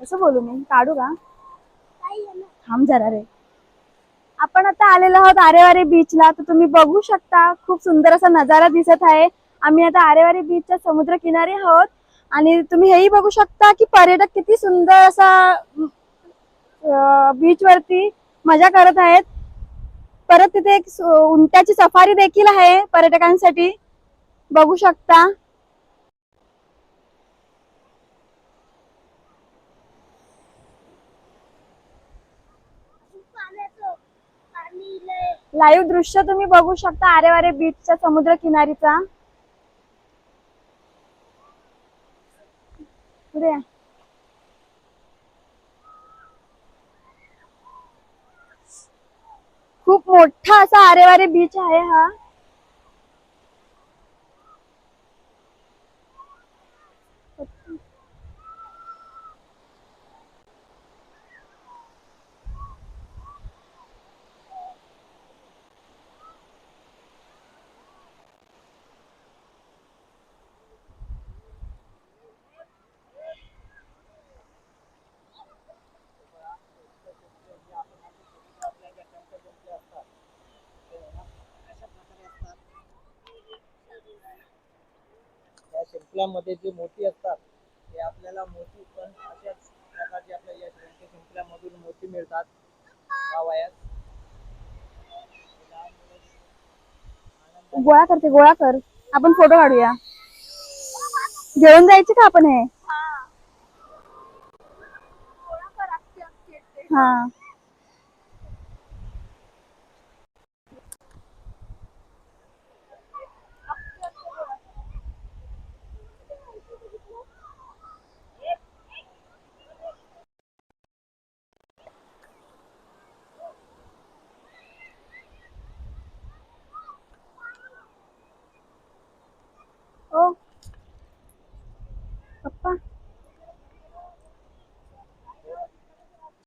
कसं बोलू मी? काढू का? थांब जरा रे. आपण आता आलेलो आहोत आरेवारी बीचला तर तुम्ही बघू शकता खूप सुंदर असा नजारा दिसत आहे. आम्ही आता आरेवारी बीचच्या समुद्र किनारी आहोत. आणि तुम्ही हेही बघू शकता की पर्यटक किती सुंदर असा बीच वरती मजा करत आहेत. परत तिथे एक उंट्याची उंटाची सफारी देखील आहे पर्यटकांसाठी. बघू शकता. लाईव्ह दृश्य तुम्ही बघू शकता आरेवारे बीचच्या समुद्र किनारीचा. पुढे खूप मोठा असा आरेवारे बीच आहे हा. शिंपल्यामध्ये जे मोती असतात ते आपल्याला मोती पण अशाच प्रकारचे आपल्या या श्रीलंका शिंपल्यामधून मोती मिळतात. या वयात. गोळा करते गोळा कर. आपण फोटो काढूया. घेऊन जायचे का आपण हे? हा. 好吧。